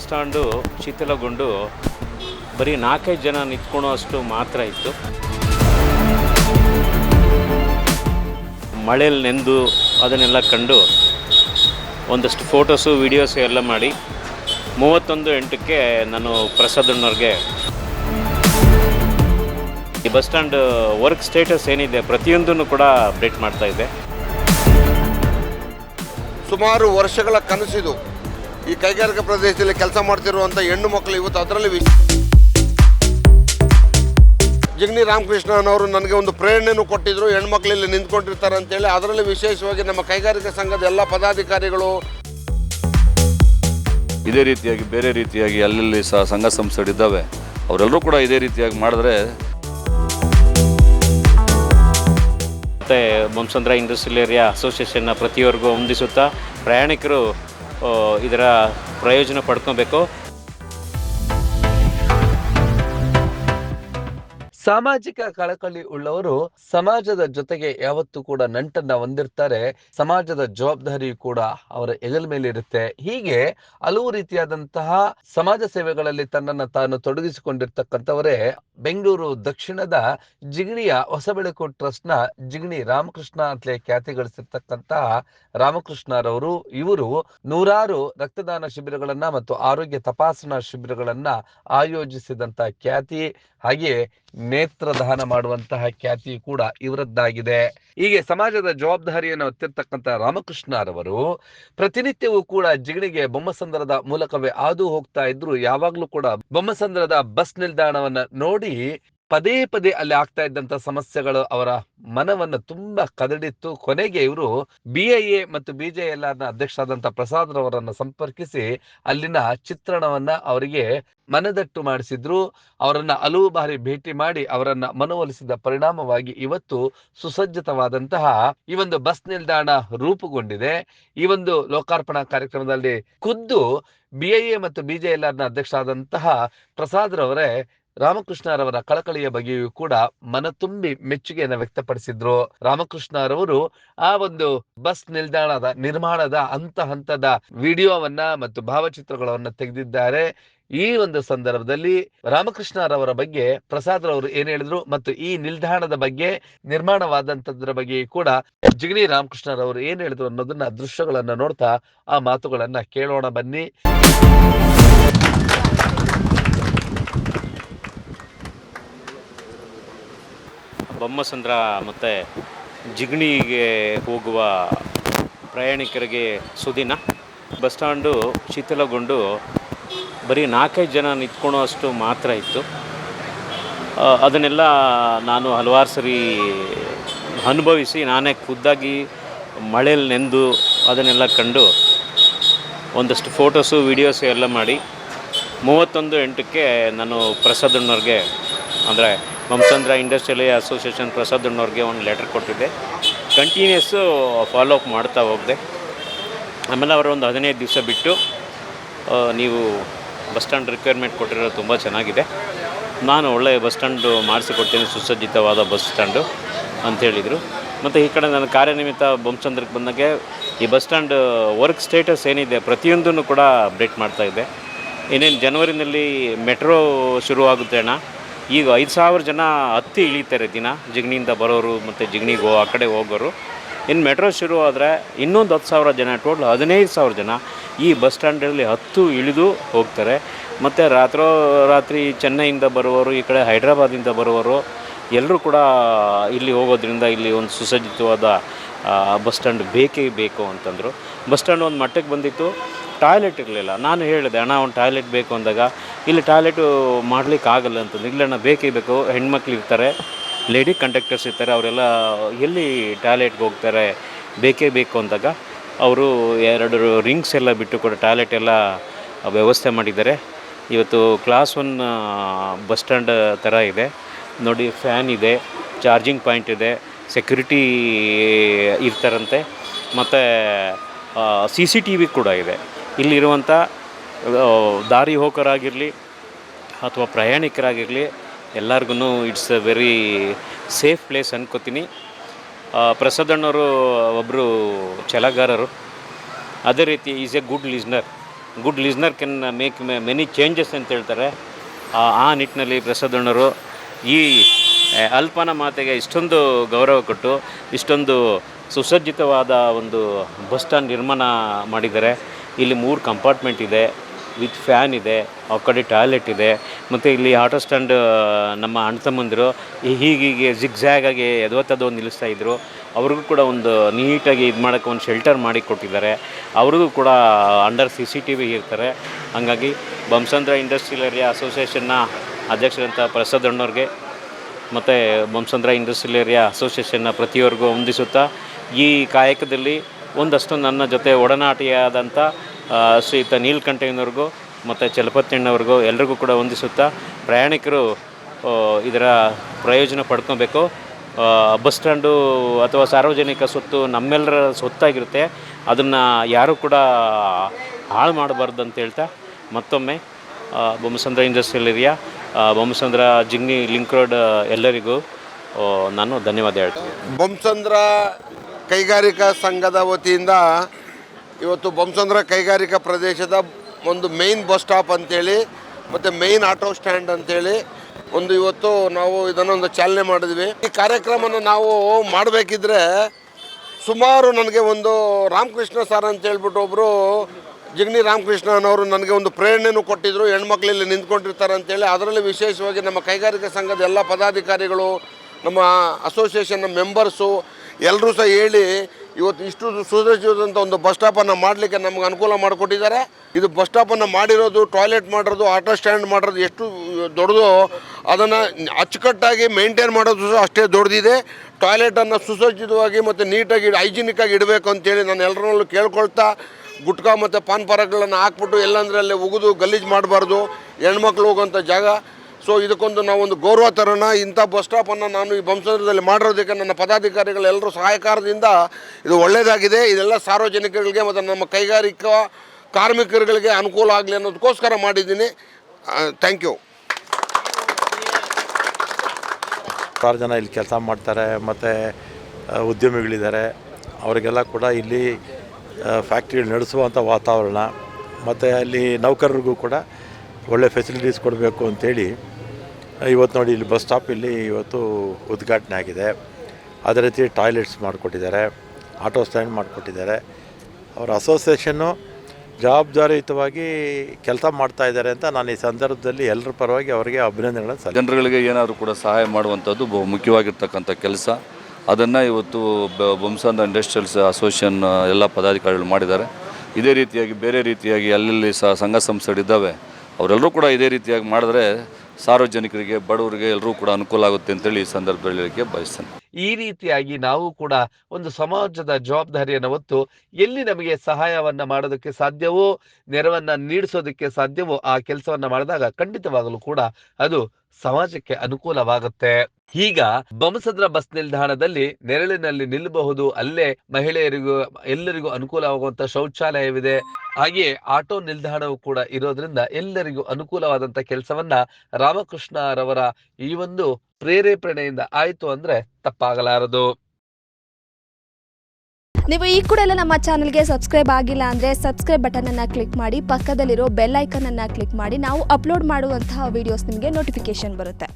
Bus stand ಶಿಥಿಲಗೊಂಡು ಬರೀ ನಾಲ್ಕೈದು ಜನ ನಿಂತ್ಕೊಳೋ ಅಷ್ಟು ಮಾತ್ರ ಇತ್ತು. ಮಳೆಯಲ್ಲಿ ನೆಂದು ಅದನ್ನೆಲ್ಲ ಕಂಡು ಒಂದಷ್ಟು ಫೋಟೋಸು, ವೀಡಿಯೋಸು ಎಲ್ಲ ಮಾಡಿ ಮೂವತ್ತೊಂದು ಎಂಟಕ್ಕೆ ನಾನು ಪ್ರಸಾದಣ್ಣವ್ರಿಗೆ ಈ ಬಸ್ ಸ್ಟ್ಯಾಂಡ್ ವರ್ಕ್ ಸ್ಟೇಟಸ್ ಏನಿದೆ ಪ್ರತಿಯೊಂದನ್ನು ಕೂಡ ಅಪ್ಡೇಟ್ ಮಾಡ್ತಾ ಇದ್ದೆ. ಸುಮಾರು ವರ್ಷಗಳ ಕನಸಿದು ಈ ಕೈಗಾರಿಕಾ ಪ್ರದೇಶದಲ್ಲಿ ಕೆಲಸ ಮಾಡ್ತಿರುವಂಥ ಹೆಣ್ಣು ಮಕ್ಕಳು ಇವತ್ತು ಅದರಲ್ಲಿ ವಿಶ್ ಜಿಗ್ನಿ ರಾಮಕೃಷ್ಣನವರು ನನಗೆ ಒಂದು ಪ್ರೇರಣೆನೂ ಕೊಟ್ಟಿದ್ರು. ಹೆಣ್ಮಕ್ಳು ಇಲ್ಲಿ ನಿಂತ್ಕೊಂಡಿರ್ತಾರೆ ಅಂತೇಳಿ. ಅದರಲ್ಲಿ ವಿಶೇಷವಾಗಿ ನಮ್ಮ ಕೈಗಾರಿಕಾ ಸಂಘದ ಎಲ್ಲ ಪದಾಧಿಕಾರಿಗಳು ಇದೇ ರೀತಿಯಾಗಿ ಬೇರೆ ರೀತಿಯಾಗಿ ಅಲ್ಲಲ್ಲಿ ಸಹ ಸಂಘ ಸಂಸ್ಥೆಗಳಿದ್ದಾವೆ ಅವರೆಲ್ಲರೂ ಕೂಡ ಇದೇ ರೀತಿಯಾಗಿ ಮಾಡಿದ್ರೆ ಮತ್ತು ಬೊಮ್ಮಸಂದ್ರ ಇಂಡಸ್ಟ್ರಿಯಲ್ ಏರಿಯಾ ಅಸೋಸಿಯೇಷನ್ನ ಪ್ರತಿಯೊರ್ಗೂ ಹೊಂದಿಸುತ್ತಾ ಪ್ರಯಾಣಿಕರು ಇದರ ಪ್ರಯೋಜನ ಪಡ್ಕೊಬೇಕು. ಸಾಮಾಜಿಕ ಕಳಕಳಿ ಉಳ್ಳವರು ಸಮಾಜದ ಜೊತೆಗೆ ಯಾವತ್ತೂ ಕೂಡ ನಂಟನ್ನ ಹೊಂದಿರ್ತಾರೆ. ಸಮಾಜದ ಜವಾಬ್ದಾರಿ ಕೂಡ ಅವರ ಎಗಲ್ ಮೇಲೆ ಇರುತ್ತೆ. ಹೀಗೆ ಹಲವು ರೀತಿಯಾದಂತಹ ಸಮಾಜ ಸೇವೆಗಳಲ್ಲಿ ತನ್ನನ್ನ ತಾನು ತೊಡಗಿಸಿಕೊಂಡಿರ್ತಕ್ಕಂಥವರೇ ಬೆಂಗಳೂರು ದಕ್ಷಿಣದ ಜಿಗಣಿಯ ಹೊಸಬೆಳಕು ಟ್ರಸ್ಟ್ನ ಜಿಗಣಿ ರಾಮಕೃಷ್ಣ ಅಂತಲೇ ಖ್ಯಾತಿ ಗಳಿಸಿರ್ತಕ್ಕಂತಹ ರಾಮಕೃಷ್ಣರವರು, ಇವರು ನೂರಾರು ರಕ್ತದಾನ ಶಿಬಿರಗಳನ್ನ ಮತ್ತು ಆರೋಗ್ಯ ತಪಾಸಣಾ ಶಿಬಿರಗಳನ್ನ ಆಯೋಜಿಸಿದಂತ ಖ್ಯಾತಿ. ಹಾಗೆಯೇ ನೇತ್ರದಾನ ಮಾಡುವಂತಹ ಖ್ಯಾತಿ ಕೂಡ ಇವರದ್ದಾಗಿದೆ. ಹೀಗೆ ಸಮಾಜದ ಜವಾಬ್ದಾರಿಯನ್ನು ಹೊತ್ತಿರ್ತಕ್ಕಂಥ ರಾಮಕೃಷ್ಣರವರು ಪ್ರತಿನಿತ್ಯವೂ ಕೂಡ ಜಿಗಣಿಗೆ ಬೊಮ್ಮಸಂದ್ರದ ಮೂಲಕವೇ ಹಾದು ಹೋಗ್ತಾ ಇದ್ರು ಯಾವಾಗ್ಲೂ ಕೂಡ ಬೊಮ್ಮಸಂದ್ರದ ಬಸ್ ನಿಲ್ದಾಣವನ್ನ ನೋಡಿ ಪದೇ ಪದೇ ಅಲ್ಲಿ ಆಗ್ತಾ ಇದ್ದಂತ ಸಮಸ್ಯೆಗಳು ಅವರ ಮನವನ್ನ ತುಂಬಾ ಕದಡಿತ್ತು. ಕೊನೆಗೆ ಇವರು ಬಿ ಐ ಎ ಮತ್ತು ಬಿಜೆಎಲ್ಆರ್ನ ಅಧ್ಯಕ್ಷರಾದಂತ ಪ್ರಸಾದ್ ರವರನ್ನು ಸಂಪರ್ಕಿಸಿ ಅಲ್ಲಿನ ಚಿತ್ರಣವನ್ನ ಅವರಿಗೆ ಮನದಟ್ಟು ಮಾಡಿಸಿದ್ರು. ಅವರನ್ನ ಹಲವು ಬಾರಿ ಭೇಟಿ ಮಾಡಿ ಅವರನ್ನ ಮನವೊಲಿಸಿದ ಪರಿಣಾಮವಾಗಿ ಇವತ್ತು ಸುಸಜ್ಜಿತವಾದಂತಹ ಈ ಒಂದು ಬಸ್ ನಿಲ್ದಾಣ ರೂಪುಗೊಂಡಿದೆ. ಈ ಒಂದು ಲೋಕಾರ್ಪಣಾ ಕಾರ್ಯಕ್ರಮದಲ್ಲಿ ಖುದ್ದು ಬಿಐಎ ಮತ್ತು ಬಿಜೆಎಲ್ಆರ್ನ ಅಧ್ಯಕ್ಷರಾದಂತಹ ಪ್ರಸಾದ್ ರವರೇ ರಾಮಕೃಷ್ಣರವರ ಕಳಕಳಿಯ ಬಗ್ಗೆಯೂ ಕೂಡ ಮನ ತುಂಬಿ ಮೆಚ್ಚುಗೆಯನ್ನು ವ್ಯಕ್ತಪಡಿಸಿದ್ರು. ರಾಮಕೃಷ್ಣರವರು ಆ ಒಂದು ಬಸ್ ನಿಲ್ದಾಣದ ನಿರ್ಮಾಣದ ಹಂತ ಹಂತದ ವಿಡಿಯೋವನ್ನ ಮತ್ತು ಭಾವಚಿತ್ರಗಳನ್ನ ತೆಗೆದಿದ್ದಾರೆ. ಈ ಒಂದು ಸಂದರ್ಭದಲ್ಲಿ ರಾಮಕೃಷ್ಣರವರ ಬಗ್ಗೆ ಪ್ರಸಾದ್ ರವರು ಏನ್ ಹೇಳಿದ್ರು ಮತ್ತು ಈ ನಿಲ್ದಾಣದ ಬಗ್ಗೆ ನಿರ್ಮಾಣವಾದಂತದ್ರ ಬಗ್ಗೆ ಕೂಡ ಜಿಗಣಿ ರಾಮಕೃಷ್ಣರವರು ಏನ್ ಹೇಳಿದ್ರು ಅನ್ನೋದನ್ನ ದೃಶ್ಯಗಳನ್ನ ನೋಡ್ತಾ ಆ ಮಾತುಗಳನ್ನ ಕೇಳೋಣ ಬನ್ನಿ. ಬೊಮ್ಮಸಂದ್ರ ಮತ್ತು ಜಿಗಣಿಗೆ ಹೋಗುವ ಪ್ರಯಾಣಿಕರಿಗೆ ಸುದಿನ. ಬಸ್ ಸ್ಟ್ಯಾಂಡು ಶಿಥಿಲಗೊಂಡು ಬರೀ ನಾಲ್ಕೈದು ಜನ ನಿಂತ್ಕೊಳೋ ಅಷ್ಟು ಮಾತ್ರ ಇತ್ತು. ಅದನ್ನೆಲ್ಲ ನಾನು ಹಲವಾರು ಸರಿ ಅನುಭವಿಸಿ ನಾನೇ ಖುದ್ದಾಗಿ ಮಳೆಯಲ್ಲಿ ನೆಂದು ಅದನ್ನೆಲ್ಲ ಕಂಡು ಒಂದಷ್ಟು ಫೋಟೋಸು, ವೀಡಿಯೋಸು ಎಲ್ಲ ಮಾಡಿ ಮೂವತ್ತೊಂದು ಎಂಟಕ್ಕೆ ನಾನು ಪ್ರಸಾದಣ್ಣವ್ರಿಗೆ ಅಂದರೆ ಮಮಚಂದ್ರ ಇಂಡಸ್ಟ್ರಿಯಲ್ ಅಸೋಸಿಯೇಷನ್ ಪ್ರಸಾದಣ್ಣವ್ರಿಗೆ ಒಂದು ಲೆಟರ್ ಕೊಟ್ಟಿದ್ದೆ. ಕಂಟಿನ್ಯೂಸ್ಸು ಫಾಲೋ ಅಪ್ ಮಾಡ್ತಾ ಹೋಗಿದೆ. ಆಮೇಲೆ ಅವರು ಒಂದು ಹದಿನೈದು ದಿವಸ ಬಿಟ್ಟು ನೀವು ಬಸ್ ಸ್ಟ್ಯಾಂಡ್ ರಿಕ್ವೈರ್ಮೆಂಟ್ ಕೊಟ್ಟಿರೋದು ತುಂಬ ಚೆನ್ನಾಗಿದೆ. ನಾನು ಒಳ್ಳೆಯ ಬಸ್ ಸ್ಟ್ಯಾಂಡು ಮಾಡಿಸಿಕೊಡ್ತೀನಿ, ಸುಸಜ್ಜಿತವಾದ ಬಸ್ ಸ್ಟ್ಯಾಂಡು ಅಂತ ಹೇಳಿದರು. ಮತ್ತು ಈ ಕಡೆ ನನ್ನ ಕಾರ್ಯನಿಮಿತ್ತ ಬೊಮ್ಮಚಂದ್ರಕ್ಕೆ ಬಂದಾಗೆ ಈ ಬಸ್ ಸ್ಟ್ಯಾಂಡ್ ವರ್ಕ್ ಸ್ಟೇಟಸ್ ಏನಿದೆ ಪ್ರತಿಯೊಂದನ್ನು ಕೂಡ ಅಪ್ಡೇಟ್ ಮಾಡ್ತಾಯಿದ್ದೆ ಇನ್ನೇನು ಜನವರಿನಲ್ಲಿ ಮೆಟ್ರೋ ಶುರುವಾಗುತ್ತೆ ಅಣ್ಣ? ಈಗ ಐದು ಸಾವಿರ ಜನ ಹತ್ತಿ ಇಳಿತಾರೆ ದಿನ, ಜಿಗ್ನಿಯಿಂದ ಬರೋರು ಮತ್ತು ಜಿಗ್ನಿಗೆ ಆ ಕಡೆ ಹೋಗೋರು. ಇನ್ನು ಮೆಟ್ರೋ ಶುರು ಆದರೆ ಇನ್ನೊಂದು ಹತ್ತು ಸಾವಿರ ಜನ, ಟೋಟಲ್ ಹದಿನೈದು ಸಾವಿರ ಜನ ಈ ಬಸ್ ಸ್ಟ್ಯಾಂಡಲ್ಲಿ ಹತ್ತು ಇಳಿದು ಹೋಗ್ತಾರೆ. ಮತ್ತು ರಾತ್ರೋ ರಾತ್ರಿ ಚೆನ್ನೈಯಿಂದ ಬರುವವರು, ಈ ಕಡೆ ಹೈದ್ರಾಬಾದಿಂದ ಬರುವವರು ಎಲ್ಲರೂ ಕೂಡ ಇಲ್ಲಿ ಹೋಗೋದ್ರಿಂದ ಇಲ್ಲಿ ಒಂದು ಸುಸಜ್ಜಿತವಾದ ಬಸ್ ಸ್ಟ್ಯಾಂಡ್ ಬೇಕೇ ಬೇಕು ಅಂತಂದರು. ಬಸ್ ಸ್ಟ್ಯಾಂಡ್ ಒಂದು ಮಟ್ಟಕ್ಕೆ ಬಂದಿತ್ತು. ಟಾಯ್ಲೆಟ್ ಇರಲಿಲ್ಲ. ನಾನು ಹೇಳಿದೆ, ಅಣ್ಣ, ಒಂದು ಟಾಯ್ಲೆಟ್ ಬೇಕು ಅಂದಾಗ, ಇಲ್ಲಿ ಟಾಯ್ಲೆಟು ಮಾಡ್ಲಿಕ್ಕೆ ಆಗಲ್ಲ ಅಂತಂದು. ಇಲ್ಲಣ್ಣ ಬೇಕೇ ಬೇಕು. ಹೆಣ್ಮಕ್ಳು ಇರ್ತಾರೆ. ಲೇಡಿ ಕಂಡಕ್ಟರ್ಸ್ ಇರ್ತಾರೆ. ಅವರೆಲ್ಲ ಎಲ್ಲಿ ಟಾಯ್ಲೆಟ್ಗೆ ಹೋಗ್ತಾರೆ, ಬೇಕೇ ಬೇಕು ಅಂದಾಗ, ಅವರು ಎರಡು ರಿಂಗ್ಸ್ ಎಲ್ಲ ಬಿಟ್ಟು ಕೂಡ ಟಾಯ್ಲೆಟ್ ಎಲ್ಲ ವ್ಯವಸ್ಥೆ ಮಾಡಿದ್ದಾರೆ. ಇವತ್ತು ಕ್ಲಾಸ್ ಒನ್ ಬಸ್ ಸ್ಟ್ಯಾಂಡ್ ಥರ ಇದೆ. ನೋಡಿ ಫ್ಯಾನ್ ಇದೆ ಚಾರ್ಜಿಂಗ್ ಪಾಯಿಂಟ್ ಇದೆ ಸೆಕ್ಯೂರಿಟಿ ಇರ್ತಾರಂತೆ. ಮತ್ತು ಸಿ ಸಿ ಟಿ ವಿ ಕೂಡ ಇದೆ. ಇಲ್ಲಿರುವಂಥ ದಾರಿ ಹೋಕರಾಗಿರಲಿ ಅಥವಾ ಪ್ರಯಾಣಿಕರಾಗಿರಲಿ ಎಲ್ಲರಿಗೂ it's a very safe place ಅನ್ಕೋತೀನಿ. ಪ್ರಸಾದ್ ಪ್ರಸಾದಣ್ಣವರು ಒಬ್ಬರು ಛಲಗಾರರು. ಅದೇ ರೀತಿ is a good listener good listener can make many changes ಅಂತ ಹೇಳ್ತಾರೆ. ಆ ನಿಟ್ಟಿನಲ್ಲಿ ಪ್ರಸಾದಣ್ಣವರು ಈ ಅಲ್ಪನ ಮಾತೆಗೆ ಇಷ್ಟೊಂದು ಗೌರವ ಕೊಟ್ಟು, ಇಷ್ಟೊಂದು ಸುಸಜ್ಜಿತವಾದ ಒಂದು ಬಸ್ ಸ್ಟ್ಯಾಂಡ್ ನಿರ್ಮಾಣ ಮಾಡಿದ್ದಾರೆ. ಇಲ್ಲಿ ಮೂರು ಕಂಪಾರ್ಟ್ಮೆಂಟ್ ಇದೆ, ವಿತ್ ಫ್ಯಾನ್ ಇದೆ ಆ ಕಡೆ ಟಾಯ್ಲೆಟ್ ಇದೆ, ಮತ್ತು ಇಲ್ಲಿ ಆಟೋ ಸ್ಟ್ಯಾಂಡ್, ನಮ್ಮ ಅಣ್ಣ ತಮ್ಮಂದಿರು ಹೀಗೆ ಹೀಗೀಗೆ ಆಗಿ ಒಂದು ನಿಲ್ಲಿಸ್ತಾ ಇದ್ದರು ಅವ್ರಿಗೂ ಕೂಡ ಒಂದು ನೀಟಾಗಿ ಇದು ಮಾಡೋಕ್ಕೆ ಒಂದು ಶೆಲ್ಟರ್ ಮಾಡಿ ಕೊಟ್ಟಿದ್ದಾರೆ. ಅವ್ರಿಗೂ ಕೂಡ under C C T V ಇರ್ತಾರೆ. ಹಾಗಾಗಿ ಬಂಸಂದ್ರ ಇಂಡಸ್ಟ್ರಿಯಲ್ ಏರಿಯಾ ಅಸೋಸಿಯೇಷನ್ನ ಅಧ್ಯಕ್ಷರಂತ ಪ್ರಸಾದ್ ಅಣ್ಣವ್ರಿಗೆ ಮತ್ತು ಬೊಮ್ಸಂದ್ರ ಇಂಡಸ್ಟ್ರಿಯಲ್ ಏರಿಯಾ ಅಸೋಸಿಯೇಷನ್ನ ಪ್ರತಿಯೊರ್ಗೂ ಹೊಂದಿಸುತ್ತಾ ಈ ಕಾಯಕದಲ್ಲಿ ಒಂದಷ್ಟು ನನ್ನ ಜೊತೆ ಒಡನಾಟಿಯಾದಂಥ ಶ್ರೀಯುತ ನೀಲ್ಕಂಠಯ್ಯನವ್ರಿಗೂ ಮತ್ತು ಚಲಪತಿಯಣ್ಣವ್ರಿಗೂ ಎಲ್ರಿಗೂ ಕೂಡ ಹೊಂದಿಸುತ್ತಾ ಪ್ರಯಾಣಿಕರು ಇದರ ಪ್ರಯೋಜನ ಪಡ್ಕೊಬೇಕು. ಬಸ್ ಸ್ಟ್ಯಾಂಡು ಅಥವಾ ಸಾರ್ವಜನಿಕ ಸ್ವತ್ತು ನಮ್ಮೆಲ್ಲರ ಸೊತ್ತಾಗಿರುತ್ತೆ ಅದನ್ನು ಯಾರೂ ಕೂಡ ಹಾಳು ಮಾಡಬಾರ್ದು ಅಂತ ಹೇಳ್ತಾ ಮತ್ತೊಮ್ಮೆ Bommasandra industrial area Bommasandra Jigani link road ಎಲ್ಲರಿಗೂ ನಾನು ಧನ್ಯವಾದ ಹೇಳ್ತೀನಿ. ಬೊಮ್ಮಸಂದ್ರ ಕೈಗಾರಿಕಾ ಸಂಘದ ವತಿಯಿಂದ ಇವತ್ತು ಬೊಮ್ಮಸಂದ್ರ ಕೈಗಾರಿಕಾ ಪ್ರದೇಶದ ಒಂದು ಮೇಯ್ನ್ ಬಸ್ ಸ್ಟಾಪ್ ಅಂತೇಳಿ, ಮತ್ತು ಮೇಯ್ನ್ ಆಟೋ ಸ್ಟ್ಯಾಂಡ್ ಅಂತೇಳಿ ಒಂದು ಇವತ್ತು ನಾವು ಇದನ್ನೊಂದು ಚಾಲನೆ ಮಾಡಿದ್ವಿ. ಈ ಕಾರ್ಯಕ್ರಮನ ನಾವು ಮಾಡಬೇಕಿದ್ರೆ ಸುಮಾರು ನನಗೆ ಒಂದು ರಾಮಕೃಷ್ಣ ಸರ್ ಅಂತ ಹೇಳ್ಬಿಟ್ಟು ಒಬ್ಬರು ಜಿಗ್ನಿ ರಾಮಕೃಷ್ಣನವರು ನನಗೆ ಒಂದು ಪ್ರೇರಣೆನೂ ಕೊಟ್ಟಿದ್ದರು ಹೆಣ್ಮಕ್ಳಲ್ಲಿ ನಿಂತ್ಕೊಂಡಿರ್ತಾರೆ ಅಂತೇಳಿ. ಅದರಲ್ಲಿ ವಿಶೇಷವಾಗಿ ನಮ್ಮ ಕೈಗಾರಿಕಾ ಸಂಘದ ಎಲ್ಲ ಪದಾಧಿಕಾರಿಗಳು, ನಮ್ಮ ಅಸೋಸಿಯೇಷನ್ನ ಮೆಂಬರ್ಸು ಎಲ್ಲರೂ ಸಹ ಹೇಳಿ, ಇವತ್ತು ಇಷ್ಟು ಸುಧರಿಸಿದಂಥ ಒಂದು ಬಸ್ ಸ್ಟಾಪನ್ನು ಮಾಡಲಿಕ್ಕೆ ನಮ್ಗೆ ಅನುಕೂಲ ಮಾಡಿಕೊಟ್ಟಿದ್ದಾರೆ. ಇದು ಬಸ್ ಸ್ಟಾಪನ್ನು ಮಾಡಿರೋದು ಟಾಯ್ಲೆಟ್ ಮಾಡಿರೋದು ಆಟೋ ಸ್ಟ್ಯಾಂಡ್ ಮಾಡಿರೋದು ಎಷ್ಟು ದೊಡ್ಡದು ಅದನ್ನು ಅಚ್ಚುಕಟ್ಟಾಗಿ ಮೇಂಟೈನ್ ಮಾಡೋದು ಸಹ ಅಷ್ಟೇ ದೊಡ್ಡದಿದೆ. ಟಾಯ್ಲೆಟನ್ನು ಸುಸಜ್ಜಿತವಾಗಿ ಮತ್ತು ನೀಟಾಗಿ ಹೈಜಿನಿಕ್ಕಾಗಿ ಇಡಬೇಕು ಅಂತೇಳಿ ನಾನು ಎಲ್ಲರಲ್ಲೂ ಕೇಳ್ಕೊಳ್ತಾ ಗುಟ್ಕಾ ಮತ್ತು ಪಾನ್ ಪಾರಗಳನ್ನು ಹಾಕ್ಬಿಟ್ಟು ಎಲ್ಲಂದ್ರೆ ಅಲ್ಲಿ ಉಗಿದು ಗಲೀಜು ಮಾಡಬಾರ್ದು, ಹೆಣ್ಮಕ್ಳು ಹೋಗೋಂಥ ಜಾಗ. ಸೊ ಇದಕ್ಕೊಂದು ನಾವೊಂದು ಗೌರವ ತರೋಣ. ಇಂಥ ಬಸ್ ಸ್ಟಾಪನ್ನು ನಾನು ಈ ಬಂಸಂದ್ರದಲ್ಲಿ ಮಾಡಿರೋದಕ್ಕೆ ನನ್ನ ಪದಾಧಿಕಾರಿಗಳೆಲ್ಲರೂ ಸಹಾಯಕಾರದಿಂದ ಇದು ಒಳ್ಳೆಯದಾಗಿದೆ ಇದೆಲ್ಲ ಸಾರ್ವಜನಿಕರಿಗೆ ಮತ್ತು ನಮ್ಮ ಕೈಗಾರಿಕಾ ಕಾರ್ಮಿಕರುಗಳಿಗೆ ಅನುಕೂಲ ಆಗಲಿ ಅನ್ನೋದಕ್ಕೋಸ್ಕರ ಮಾಡಿದ್ದೀನಿ. ಥ್ಯಾಂಕ್ ಯು ಸಾವಿರ ಜನ ಇಲ್ಲಿ ಕೆಲಸ ಮಾಡ್ತಾರೆ, ಮತ್ತು ಉದ್ಯಮಿಗಳಿದ್ದಾರೆ. ಅವರಿಗೆಲ್ಲ ಕೂಡ ಇಲ್ಲಿ ಫ್ಯಾಕ್ಟ್ರಿ ನಡೆಸುವಂಥ ವಾತಾವರಣ, ಮತ್ತು ಅಲ್ಲಿ ನೌಕರರಿಗೂ ಕೂಡ ಒಳ್ಳೆ ಫೆಸಿಲಿಟೀಸ್ ಕೊಡಬೇಕು ಅಂತೇಳಿ, ಇವತ್ತು ನೋಡಿ ಇಲ್ಲಿ ಬಸ್ ಸ್ಟಾಪ್ ಇಲ್ಲಿ ಇವತ್ತು ಉದ್ಘಾಟನೆ ಆಗಿದೆ. ಅದೇ ರೀತಿ ಟಾಯ್ಲೆಟ್ಸ್ ಮಾಡಿಕೊಟ್ಟಿದ್ದಾರೆ ಆಟೋ ಸ್ಟ್ಯಾಂಡ್ ಮಾಡಿಕೊಟ್ಟಿದ್ದಾರೆ. ಅವರ ಅಸೋಸಿಯೇಷನ್ನು ಜವಾಬ್ದಾರಿಯುತವಾಗಿ ಕೆಲಸ ಮಾಡ್ತಾ ಇದ್ದಾರೆ ಅಂತ ನಾನು ಈ ಸಂದರ್ಭದಲ್ಲಿ ಎಲ್ಲರ ಪರವಾಗಿ ಅವರಿಗೆ ಅಭಿನಂದನೆಗಳನ್ನು ಜನರುಗಳಿಗೆ ಏನಾದರೂ ಕೂಡ ಸಹಾಯ ಮಾಡುವಂಥದ್ದು ಬಹು ಮುಖ್ಯವಾಗಿರ್ತಕ್ಕಂಥ ಕೆಲಸ. ಅದನ್ನು ಇವತ್ತು ಬ- ಬೊಮ್ಮಸಂದ್ರ ಇಂಡಸ್ಟ್ರಿಯಲ್ಸ್ ಅಸೋಸಿಯೇಷನ್ ಎಲ್ಲ ಪದಾಧಿಕಾರಿಗಳು ಮಾಡಿದ್ದಾರೆ. ಇದೇ ರೀತಿಯಾಗಿ ಬೇರೆ ರೀತಿಯಾಗಿ ಅಲ್ಲಲ್ಲಿ ಸಹ ಸಂಘ ಸಂಸ್ಥೆಗಳಿದ್ದಾವೆ ಅವರೆಲ್ಲರೂ ಕೂಡ ಇದೇ ರೀತಿಯಾಗಿ ಮಾಡಿದ್ರೆ ಸಾರ್ವಜನಿಕರಿಗೆ, ಬಡವರಿಗೆ ಎಲ್ಲರೂ ಕೂಡ ಅನುಕೂಲ ಆಗುತ್ತೆ ಅಂತೇಳಿ ಈ ಸಂದರ್ಭದಲ್ಲಿ ಬಯಸ್ತೇನೆ. ಈ ರೀತಿಯಾಗಿ ನಾವು ಕೂಡ ಒಂದು ಸಮಾಜದ ಜವಾಬ್ದಾರಿಯನ್ನು ಹೊತ್ತು ಎಲ್ಲಿ ನಮಗೆ ಸಹಾಯವನ್ನ ಮಾಡೋದಕ್ಕೆ ಸಾಧ್ಯವೋ, ನೆರವನ್ನ ನೀಡಿಸೋದಕ್ಕೆ ಸಾಧ್ಯವೋ ಆ ಕೆಲಸವನ್ನ ಮಾಡಿದಾಗ ಖಂಡಿತವಾಗಲೂ ಕೂಡ ಅದು ಸಮಾಜಕ್ಕೆ ಅನುಕೂಲವಾಗುತ್ತೆ. ಈಗ ಬಮಸದ್ರ ಬಸ್ ನಿಲ್ದಾಣದಲ್ಲಿ ನೆರಳಿನಲ್ಲಿ ನಿಲ್ಲಬಹುದು, ಅಲ್ಲೇ ಮಹಿಳೆಯರಿಗೂ, ಎಲ್ಲರಿಗೂ ಅನುಕೂಲವಾಗುವಂತ ಶೌಚಾಲಯವಿದೆ. ಹಾಗೆಯೇ ಆಟೋ ನಿಲ್ದಾಣವು ಕೂಡ ಇರೋದ್ರಿಂದ ಎಲ್ಲರಿಗೂ ಅನುಕೂಲವಾದಂತ ಕೆಲಸವನ್ನ ರಾಮಕೃಷ್ಣರವರ ಈ ಒಂದು ಪ್ರೇರೇಪಣೆಯಿಂದ ಆಯ್ತು ಅಂದ್ರೆ ತಪ್ಪಾಗಲಾರದು. ನೀವು ಈ ಕೂಡ ಎಲ್ಲ ನಮ್ಮ ಚಾನಲ್ಗೆ ಸಬ್ಸ್ಕ್ರೈಬ್ ಆಗಿಲ್ಲ ಅಂದರೆ ಸಬ್ಸ್ಕ್ರೈಬ್ ಬಟನನ್ನು ಕ್ಲಿಕ್ ಮಾಡಿ, ಪಕ್ಕದಲ್ಲಿರೋ ಬೆಲ್ ಐಕನನ್ನು ಕ್ಲಿಕ್ ಮಾಡಿ, ನಾವು ಅಪ್ಲೋಡ್ ಮಾಡುವಂತಹ ವೀಡಿಯೋಸ್ ನಿಮಗೆ ನೋಟಿಫಿಕೇಶನ್ ಬರುತ್ತೆ.